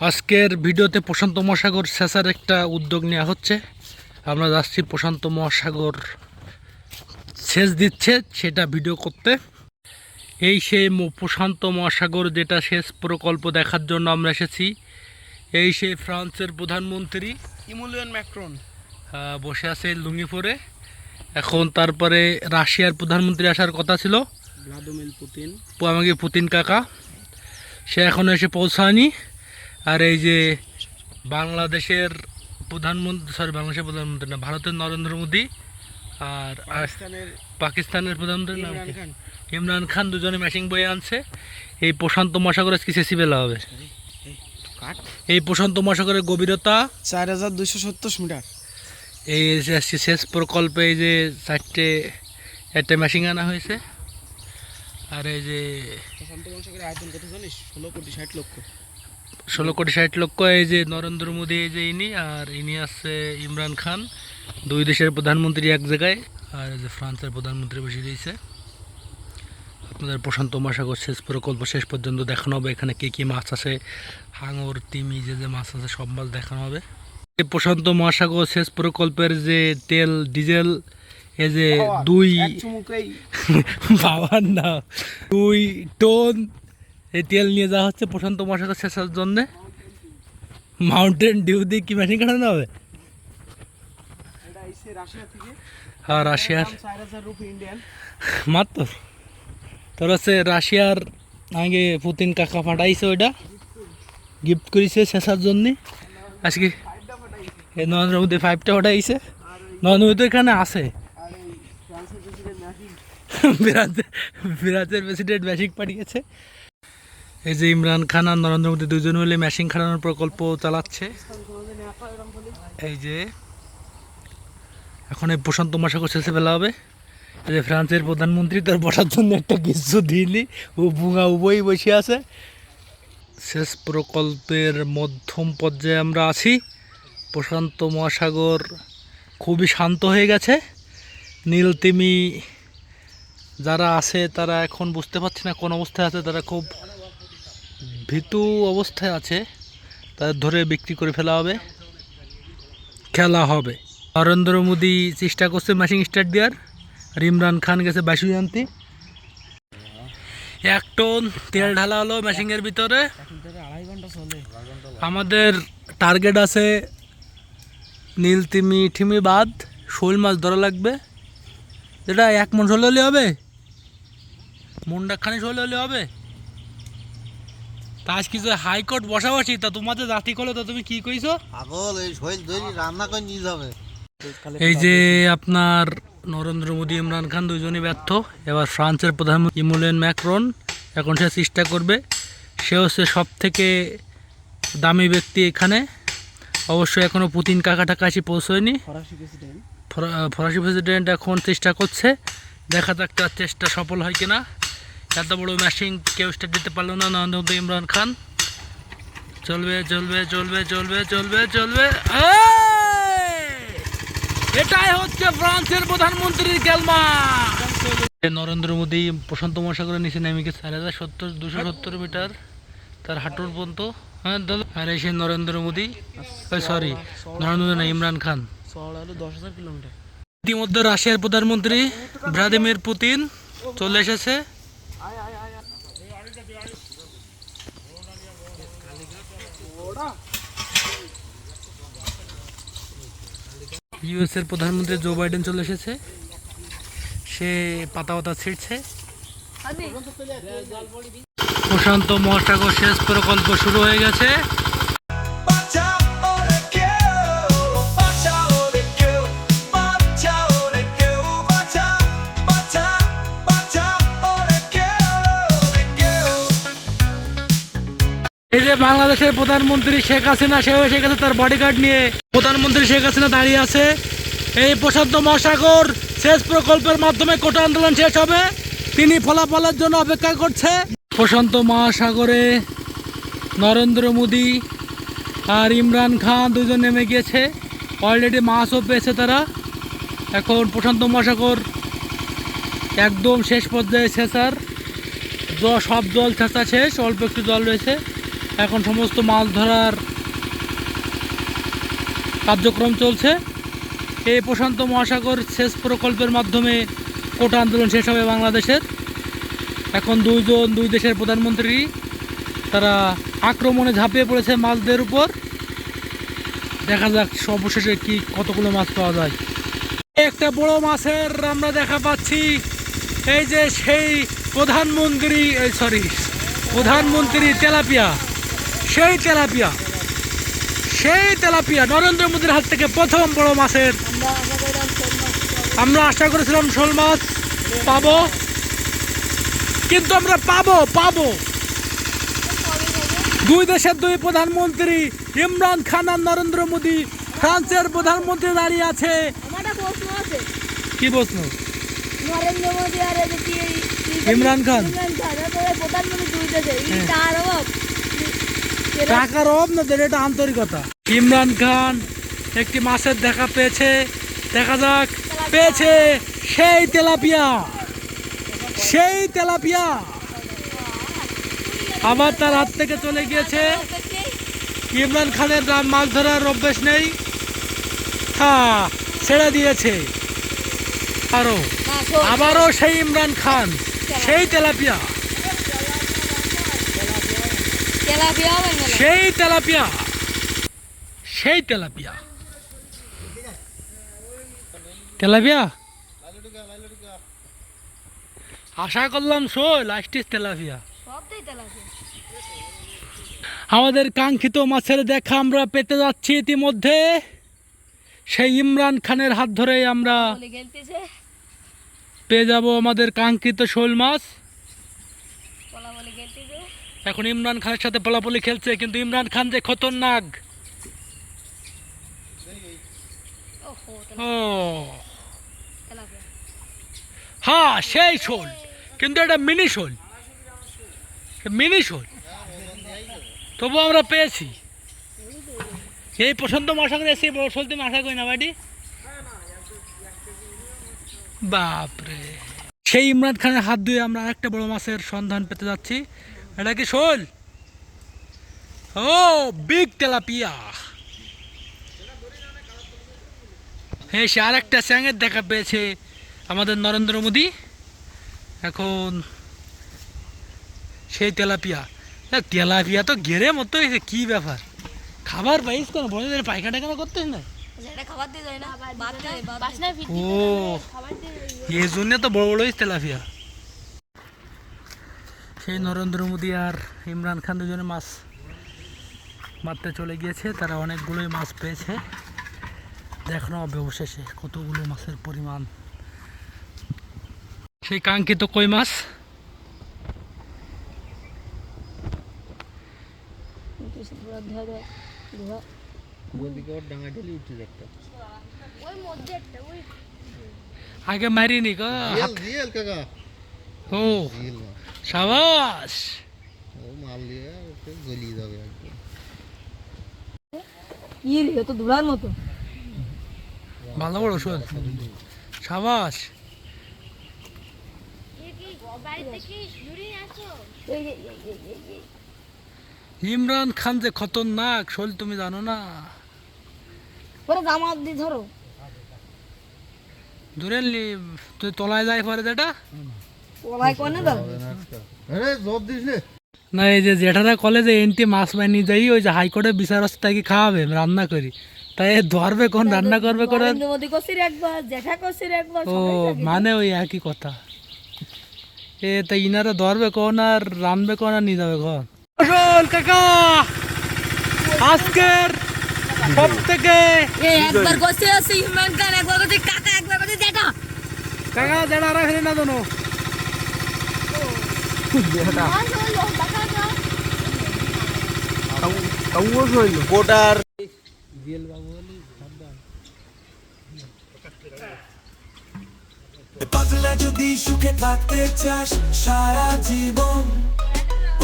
আজকের ভিডিওতে প্রশান্ত মহাসাগর সেসার একটা উদ্যোগ নেওয়া হচ্ছে। আমরা যাচ্ছি প্রশান্ত মহাসাগর সেচ দিচ্ছে সেটা ভিডিও করতে। এই সেই প্রশান্ত মহাসাগর যেটা সেচ প্রকল্প দেখার জন্য আমরা এসেছি। এই সেই ফ্রান্সের প্রধানমন্ত্রী ইমুলিয়ন ম্যাক্রন। বসে আছে লুঙ্গি পরে এখন তারপরে রাশিয়ার প্রধানমন্ত্রী আসার কথা ছিল। Vladimir Putin. আমাকে পুতিন কাকা। সে এখনও এসে পৌঁছায়নি। আর এই যে বাংলাদেশের প্রধানমন্ত্রী সরি বাংলাদেশের প্রধানমন্ত্রী না ভারতের নরেন্দ্র মোদী আর পাকিস্তানের প্রধানমন্ত্রী নাম ইমরান খান। দুজনে ম্যাচিং বয়ে আনছে। এই প্রশান্ত মহাসাগর আজকে শেষি বেলা হবে এই প্রশান্ত মহাসাগরের গভীরতা? চার হাজার দুইশো সত্তর মিটার। এই আজকে শেষ প্রকল্পে এই যে চারটে একটা মেশিন আনা হয়েছে। আর এই যে প্রশান্ত মহাসাগরের আয়তন কত জানিস? ষোলো কোটি ষাট লক্ষ। ষোলো কোটি ষাট লক্ষ এই যে নরেন্দ্র মোদী এই যে ইনি আর ইনি আছে ইমরান খান দুই দেশের প্রধানমন্ত্রী এক জায়গায় আর এই যে ফ্রান্সের প্রধানমন্ত্রী বসে রয়েছে। আপনাদের প্রশান্ত মহাসাগর শেষ প্রকল্প শেষ পর্যন্ত দেখানো হবে এখানে কী কী মাছ আছে হাঙর তিমি যে যে মাছ আছে সব মাছ দেখানো হবে। এই প্রশান্ত মহাসাগর শেষ প্রকল্পের যে তেল ডিজেল এই যে দুই বাবার না দুই টন এই তেল নিয়ে যাওয়া হচ্ছে প্রশান্ত মহাসাগর শেষের জন্যে। মাউন্টেন ডিউ দিয়ে কি মেশিন কাটানো হবে? আর রাশিয়ার। মাত্র। তোর হচ্ছে রাশিয়ার আগে পুতিন কাকা পাঠাইছে ওইটা। গিফট করেছে শেষার জন্যে। আজকে নরেন্দ্র মোদী ফাইভটা পাঠাইছে। নরেন্দ্র মোদী এখানে আছে। ফ্রান্সের প্রেসিডেন্ট ম্যাশিং পাঠিয়েছে। এই যে ইমরান খান আর নরেন্দ্র মোদী দুজন মিলে ম্যাশিং খাটানোর প্রকল্প চালাচ্ছে। এই যে, এখন এই প্রশান্ত মহাসাগর শেষে ফেলা হবে। এই যে ফ্রান্সের প্রধানমন্ত্রী তার বসার জন্য একটা কিছু দিইনি ও বুঙা উবই বসে আছে। শেষ প্রকল্পের মধ্যম পর্যায়ে আমরা আছি। প্রশান্ত মহাসাগর খুবই শান্ত হয়ে গেছে। নীলতিমি যারা আছে তারা এখন বুঝতে পারছি না কোন অবস্থায় আছে, তারা খুব ভীতু অবস্থায় আছে তাদের ধরে বিক্রি করে ফেলা হবে। খেলা হবে। নরেন্দ্র মোদী চেষ্টা করছে মেশিন স্টার্ট দেওয়ার। আর ইমরান খান গেছে বাসু আনতে এক টন তেল ঢালা হলো মেশিনের ভিতরে। আমাদের টার্গেট আছে নীলতিমি ঠিমি বাদ শোল মাছ ধরা লাগবে। যেটা এক মন শোল হলে হবে। মনটা খানি শোল হলে হবে। তা আজ কিছু হাইকোর্ট বসাবসি তা তোমাদের জাতি করল তো তুমি কি কইছো? পাগল এই শৈল তৈরি রান্না করে নিয়ে যাবে। এই যে আপনার নরেন্দ্র মোদী ইমরান খান দুজনই ব্যর্থ। এবার ফ্রান্সের প্রধানমন্ত্রী ইমুলেন ম্যাক্রন এখন সে চেষ্টা করবে। সে হচ্ছে সব থেকে দামি ব্যক্তি এখানে। অবশ্যই এখনও পুতিন কাকাটা কাছে পৌঁছয়নি। ফরাসি প্রেসিডেন্ট ফরাসি প্রেসিডেন্ট এখন চেষ্টা করছে। দেখা যাক তার চেষ্টা সফল হয় কিনা। এত বড় ম্যাশিং কেউ স্টার্ট দিতে পারল না মোদী ইমরান খান। চলবে চলবে চলবে চলবে চলবে চলবে। এটাই হচ্ছে ফ্রান্সের প্রধানমন্ত্রীর গেলমা। নরেন্দ্র মোদী, প্রশান্ত মহাসাগরের নিচে নেমে গেছে। চার হাজার সত্তর, দুশো সত্তর মিটার তার হাঁটুর পর্যন্ত। হ্যাঁ আর এই সেই নরেন্দ্র মোদী সরি নরেন্দ্র মোদী না, ইমরান খান। ইতিমধ্যে রাশিয়ার প্রধানমন্ত্রী ভ্লাদিমির পুতিন চলে এসেছে। ইউএস এর প্রধানমন্ত্রী জো বাইডেন চলে এসেছে। সে পাতা পাতা ছিঁড়ছে। প্রশান্ত মহাসাগর সেচ প্রকল্প শুরু হয়ে গেছে। এই যে বাংলাদেশের প্রধানমন্ত্রী শেখ হাসিনা, সেও এসে গেছে তার বডিগার্ড নিয়ে। প্রধানমন্ত্রী শেখ হাসিনা দাঁড়িয়ে আছে। এই প্রশান্ত মহাসাগর শেষ প্রকল্পের মাধ্যমে কোটা আন্দোলন শেষ হবে। তিনি ফলাফলের জন্য অপেক্ষা করছে। প্রশান্ত মহাসাগরে নরেন্দ্র মোদী আর ইমরান খান দুজন নেমে গিয়েছে। অলরেডি মাছও পেয়েছে তারা। এখন প্রশান্ত মহাসাগর একদম শেষ পর্যায়ে শেষার জ- সব জল ছেঁচা শেষ, অল্প একটু জল রয়েছে। এখন সমস্ত মাছ ধরার কার্যক্রম চলছে। এই প্রশান্ত মহাসাগর সেচ প্রকল্পের মাধ্যমে কোটা আন্দোলন শেষ হবে বাংলাদেশের। এখন দুইজন, দুই দেশের প্রধানমন্ত্রী, তারা আক্রমণে ঝাঁপিয়ে পড়েছে মাছদের উপর। দেখা যাক সর্বশেষে কি, কতগুলো মাছ পাওয়া যায়। একটা বড় মাছের আমরা দেখা পাচ্ছি। এই যে সেই প্রধানমন্ত্রী সরি, প্রধানমন্ত্রী তেলাপিয়া। সেই তেলাপিয়া সেই তেলাপিয়া নরেন্দ্র মোদীর হাত থেকে প্রথম বড় মাছের। আমরা আশা করেছিলাম শোল মাছ পাবো। কিন্তু আমরা পাবো পাবো। দুই দেশের দুই প্রধানমন্ত্রী ইমরান খান আর নরেন্দ্র মোদী ফ্রান্সের প্রধানমন্ত্রী দাঁড়িয়ে আছে। কি প্রশ্ন? নরেন্দ্র মোদী আর ইমরান খান। প্রধানমন্ত্রী দুই দেশে। টাকার অভাব না এটা আন্তরিকতা। ইমরান খান একটি মাছের দেখা পেয়েছে দেখা যাক পেয়েছে সেই তেলাপিয়া সেই তেলাপিয়া। আবার তার হাত থেকে চলে গিয়েছে। ইমরান খানের মাছ ধরার অভ্যেস নেই। হ্যাঁ ছেড়ে দিয়েছে। আরও না, শোন, আবারও সেই ইমরান খান সেই তেলাপিয়া। সেই তেলাপিয়া। সেই তেলাপিয়া। তেলাপিয়া? আশা করলাম শোল লাস্টিস তেলাপিয়া। আমাদের কাঙ্ক্ষিত মাছের দেখা আমরা পেতে যাচ্ছি ইতিমধ্যে। সেই ইমরান খানের হাত ধরেই আমরা পেয়ে যাব আমাদের কাঙ্ক্ষিত শোল মাছ। এখন ইমরান খানের সাথে পলাপলি খেলছে কিন্তু ইমরান খান যে খতরনাক। ও। হ্যাঁ সেই শোল। কিন্তু এটা মিনি শোল। মিনি শোল। তবু আমরা পেয়েছি। এই পছন্দ মশা করে এসে বড় শোল তুমি আশা করি না বাড়ি? বাপরে। সেই ইমরান খানের হাত ধুয়ে আমরা আরেকটা বড় মাছের সন্ধান পেতে যাচ্ছি। এটা কি শোল? ও বিগ তেলাপিয়া হ্যাঁ সে আরেকটা স্যাঙের দেখা পেয়েছে আমাদের নরেন্দ্র মোদী। এখন সেই তেলাপিয়া তেলাপিয়া তো গেরে মতো হয়েছে কি ব্যাপার? খাবার পাইস কেন? বড়দের পায়খানা কেন করতেস না? ও এই জন্য তো বড় বড় হয়েছে তেলাপিয়া সেই নরেন্দ্র মোদী আর ইমরান খান দুজনে মাছ মারতে চলে গিয়েছে। তারা অনেকগুলোই মাছ পেয়েছে। দেখানো হবে অবশেষে কতগুলো মাছের পরিমাণ। সেই কাঙ্ক্ষিত কই মাছ? আগে মারিনি গো। ও। সাবাস। ও মাল দিয়ে গলিয়ে যাবে একদম কি। রে তো দুলার মতো। ভালো বড় শোল সাবাস। এই যে এই যে, এই যে। ইমরান খান যে খতরনাক শোল তুমি জানো না? ওরে জামা দি ধরো। দূরে তুই তলায় যাই পরে যেটা? নে? না এই যে জেঠারা কলেজে এনটি মাছ বানিয়ে যাই ওই যে হাইকোর্টের বিচার আছে তাকে খাওয়াবে রান্না করি তাই ধরবে কোন রান্না করবে কোন? ও মানে ওই একই কথা। এ তা ইনারা ধরবে কোন আর রানবে কোন আর নিয়ে যাবে কোন কাকা আজকের সব থেকে একবার করছে আছে ইমরান খান একবার করছে কাকা একবার করছে জ্যাঠা কাকা আর ফেলে না পাগলা যদি সুখে থাকতে চাস সারা জীবন,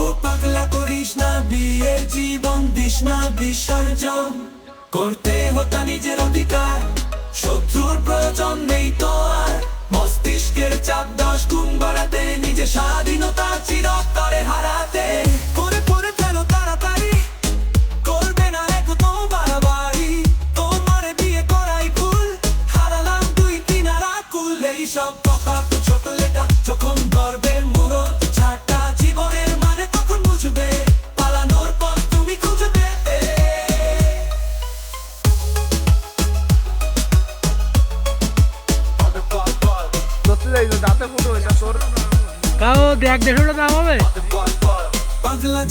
ও পাগলা করিস না বিয়ের জীবন, দিস না বিসর্জন। করতে হতা নিজের অধিকার, শত্রুর প্রয়োজন নেই তো আর। মস্তিষ্কের চাপ দশ গুণ বাড়াতে নিজের স্বাধীনতা চিরতরে হারাতে।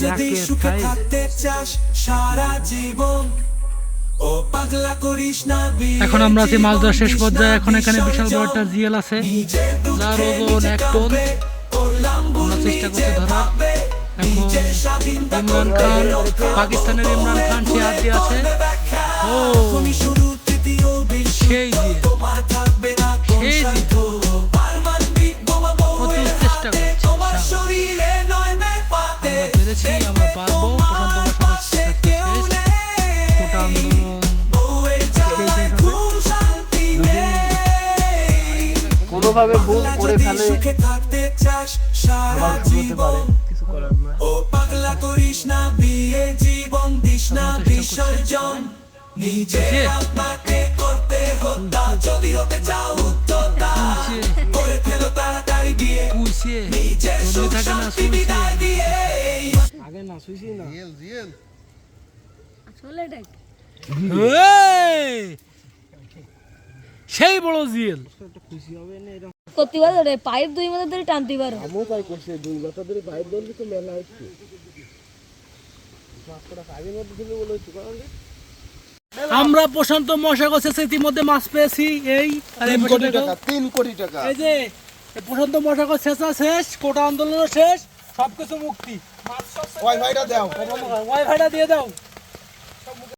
যদি সুখে থাকতে চাস সারা জীবন এখন আমরা আছি মাছ ধরার শেষ পর্যায়ে এখন এখানে বিশাল বড় একটা। জিএল আছে যার ওজন এক টন। আমরা চেষ্টা করছি ধরার। ভাববে, এখন ইমরান খান পাকিস্তানের ইমরান খান সে হাত দিয়ে আছে ও সেই দিয়ে কোনোভাবে ভুল করে ফেলে সুখে থাকতে চাস সারা জীবন। কিছু করার নয় ও পাগলা করিস না বিয়ে জীবন দিস না বিসর্জন। নিজে। আপনাকে করতে হত্যা যদি হতে চাও উত্তরটা করে ফেলো তাড়াতাড়ি কুইছে নিজের সুখ শান্তি বিদায় দিয়ে। আগে না শুইছি না। জিএল জিএল আসলে এটা কি? এই! সেই বড় জিএল একটা খুশি হবে না এরকম করতে পারো রে পাইপ দুই ধরে টানতে পারো। আমিও করছি দুই ধরে পাইপ ধরলি তো মেলা আমরা প্রশান্ত মশা গেছে ইতিমধ্যে মাছ পেয়েছি এই আর তিন কোটি টাকা তিন কোটি টাকা। এই যে প্রশান্ত মশা গছ শেষা শেষ কোটা আন্দোলন শেষ সবকিছু মুক্তি। ওয়াইফাইটা দাও। ওয়াইফাইটা দিয়ে দাও।